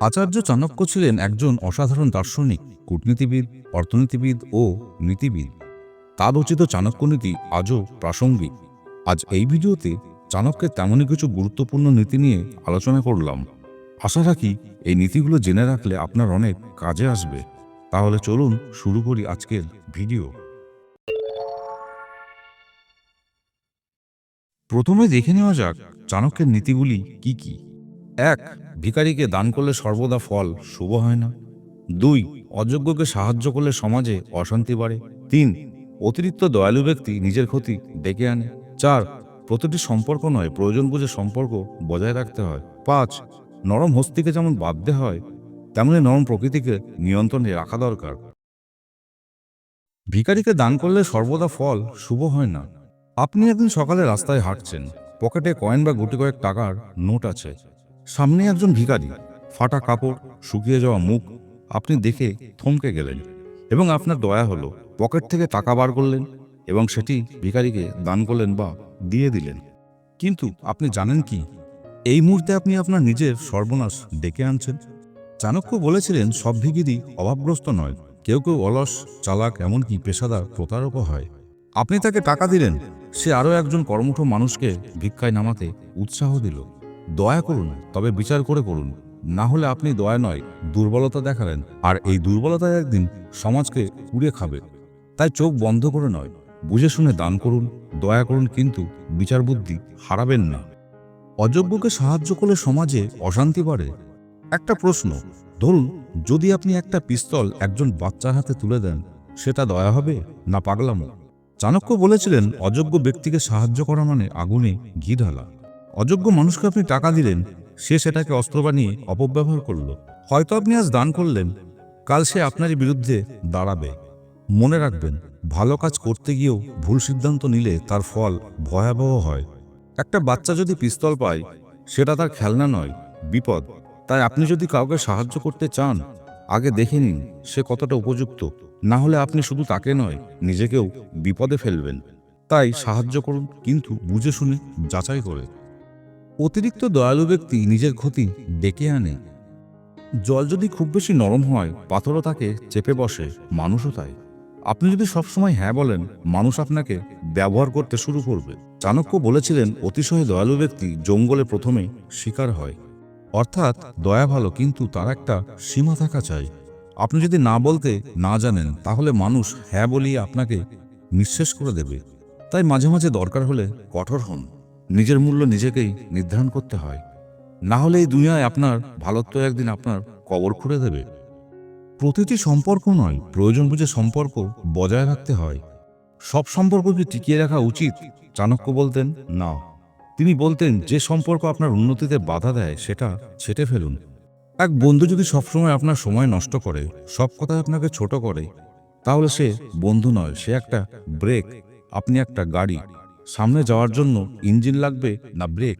আচার্য চাণক্য ছিলেন একজন অসাধারণ দার্শনিক, কূটনীতিবিদ, অর্থনীতিবিদ ও নীতিবিদ। তার রচিত চাণক্য নীতি আজও প্রাসঙ্গিক। আজ এই ভিডিওতে চাণক্যের তেমনই কিছু গুরুত্বপূর্ণ নীতি নিয়ে আলোচনা করলাম। আশা রাখি এই নীতিগুলো জেনে রাখলে আপনার অনেক কাজে আসবে। তাহলে চলুন শুরু করি আজকের ভিডিও। প্রথমে দেখে নেওয়া যাক চাণক্যের নীতিগুলি কি কি। এক, ভিখারিকে দান করলে সর্বদা ফল, শুভ হয় না। দুই, অযোগ্যকে সাহায্য করলে সমাজে অশান্তি বাড়ে। তিন, অতিরিক্ত দয়ালু ব্যক্তি নিজের ক্ষতি ডেকে আনে। চার, প্রতিটি সম্পর্ক নয়, প্রয়োজন বুঝে সম্পর্ক বজায় রাখতে হয়। পাঁচ, নরম হস্তিকে যেমন বাধ্য হয়, তেমনি নরম প্রকৃতিকে নিয়ন্ত্রণে রাখা দরকার। ভিখারিকে দান করলে সর্বদা ফল, শুভ হয় না। আপনি একদিন সকালে রাস্তায় হাঁটছেন। পকেটে কয়েন বা গুটি কয়েক টাকার নোট আছে। সামনে একজন ভিখারি, ফাটা কাপড়, শুকিয়ে যাওয়া মুখ, আপনি দেখে থমকে গেলেন এবং আপনার দয়া হলো পকেট থেকে টাকা বার করলেন এবং সেটি ভিখারিকে দান করলেন বা দিয়ে দিলেন। কিন্তু আপনি জানেন কি? এই মুহূর্তে আপনি আপনার নিজের সর্বনাশ ডেকে আনছেন। চাণক্য বলেছিলেন, সব ভিগিরি অভাবগ্রস্ত নয়, কেউ কেউ অলস, চালাক, এমনকি পেশাদার প্রতারকও হয়। আপনি তাকে টাকা দিলেন, সে আরও একজন কর্মঠ মানুষকে ভিক্ষায় নামাতে উৎসাহ দিল। দয়া করুন, তবে বিচার করে করুন। না হলে আপনি দয়া নয়, দুর্বলতা দেখালেন। আর এই দুর্বলতা একদিন সমাজকে কুড়ে খাবে। তাই চোখ বন্ধ করে নয়, বুঝে শুনে দান করুন, দয়া করুন, কিন্তু বিচার বুদ্ধি হারাবেন না। অযোগ্যকে সাহায্য করলে সমাজে অশান্তি বাড়ে। একটা প্রশ্ন, ধরুন যদি আপনি একটা পিস্তল একজন বাচ্চার হাতে তুলে দেন, সেটা দয়া হবে না পাগলামো? চাণক্য বলেছিলেন, অযোগ্য ব্যক্তিকে সাহায্য করা মানে আগুনে ঘি ঢালা। অযোগ্য মানুষকে আপনি টাকা দিলেন, সে সেটাকে অস্ত্র বানিয়ে অপব্যবহার করল। হয়তো আপনি আজ দান করলেন, কাল সে আপনারই বিরুদ্ধে দাঁড়াবে। মনে রাখবেন, ভালো কাজ করতে গিয়েও ভুল সিদ্ধান্ত নিলে তার ফল ভয়াবহ হয়। একটা বাচ্চা যদি পিস্তল পায়, সেটা তার খেলনা নয়, বিপদ। তাই আপনি যদি কাউকে সাহায্য করতে চান, আগে দেখে নিন সে কতটা উপযুক্ত। না হলে আপনি শুধু তাকে নয়, নিজেকেও বিপদে ফেলবেন। তাই সাহায্য করুন, কিন্তু বুঝে শুনে যাচাই করে। অতিরিক্ত দয়ালু ব্যক্তি নিজের ক্ষতি ডেকে আনে। জল যদি খুব বেশি নরম হয়, পাথরও তাকে চেপে বসে, মানুষও তাই। আপনি যদি সবসময় হ্যাঁ বলেন, মানুষ আপনাকে ব্যবহার করতে শুরু করবে। চাণক্য বলেছিলেন, অতিশয় দয়ালু ব্যক্তি জঙ্গলে প্রথমে শিকার হয়। অর্থাৎ দয়া ভালো, কিন্তু তার একটা সীমা থাকা চাই। আপনি যদি না বলতে না জানেন, তাহলে মানুষ হ্যাঁ বলিয়ে আপনাকে নিঃশেষ করে দেবে। তাই মাঝে মাঝে দরকার হলে কঠোর হন। নিজের মূল্য নিজেকেই নির্ধারণ করতে হয়। না হলে এই দুনিয়ায় আপনার ভালোত্ব একদিন আপনার কবর খুঁড়ে দেবে। প্রতিটি সম্পর্ক নয়, প্রয়োজন বুঝে সম্পর্ক বজায় রাখতে হয়। সব সম্পর্ককে টিকিয়ে রাখা উচিত, চাণক্য বলতেন, না। তিনি বলতেন, যে সম্পর্ক আপনার উন্নতিতে বাধা দেয়, সেটা ছেটে ফেলুন। এক বন্ধু যদি সবসময় আপনার সময় নষ্ট করে, সব কথায় আপনাকে ছোট করে, তাহলে সে বন্ধু নয়, সে একটা ব্রেক, আপনি একটা গাড়ি। সামনে যাওয়ার জন্য ইঞ্জিন লাগবে না ব্রেক?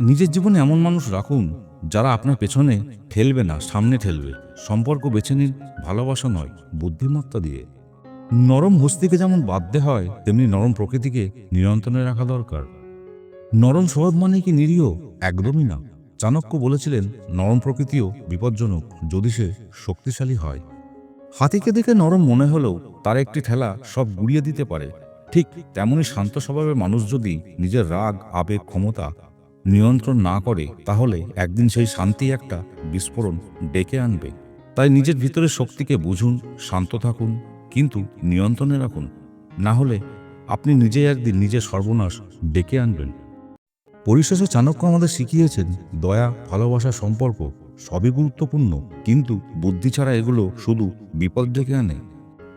নিজের জীবনে এমন মানুষ রাখুন যারা আপনার পেছনে ঠেলবে না, সামনে ঠেলবে। সম্পর্ক বেছে নিন, ভালোবাসা নয়, বুদ্ধিমত্তা দিয়ে। নরম হস্তিকে যেমন বাধ্য হয়, তেমনি নরম প্রকৃতিকে নিয়ন্ত্রণে রাখা দরকার। নরম স্বভাব মানে কি নিরীহ? একদমই না। চাণক্য বলেছিলেন, নরম প্রকৃতিও বিপজ্জনক, যদি সে শক্তিশালী হয়। হাতিকে দেখে নরম মনে হলেও তার একটি ঠেলা সব গুড়িয়ে দিতে পারে। ঠিক তেমনি শান্ত স্বভাবের মানুষ যদি নিজের রাগ, আবেগ, ক্ষমতা নিয়ন্ত্রণ না করে, তাহলে একদিন সেই শান্তি একটা বিস্ফোরণ ডেকে আনবে। তাই নিজের ভিতরের শক্তিকে বুঝুন, শান্ত থাকুন, কিন্তু নিয়ন্ত্রণে রাখুন। না হলে আপনি নিজেই একদিন নিজের সর্বনাশ ডেকে আনবেন। পরিশেষে চাণক্য আমাদের শিখিয়েছেন, দয়া, ভালোবাসা, সম্পর্ক সবই গুরুত্বপূর্ণ, কিন্তু বুদ্ধি ছাড়া এগুলো শুধু বিপদ ডেকে আনে।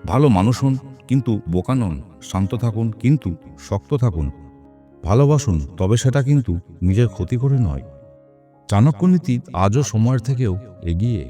ভালো মানুষ হন কিন্তু বোকা নন, শান্ত থাকুন, কিন্তু শক্ত থাকুন। ভালোবাসুন, তবে সেটা কিন্তু নিজের ক্ষতি করে নয়। চাণক্য নীতি আজও সময়ের থেকেও এগিয়ে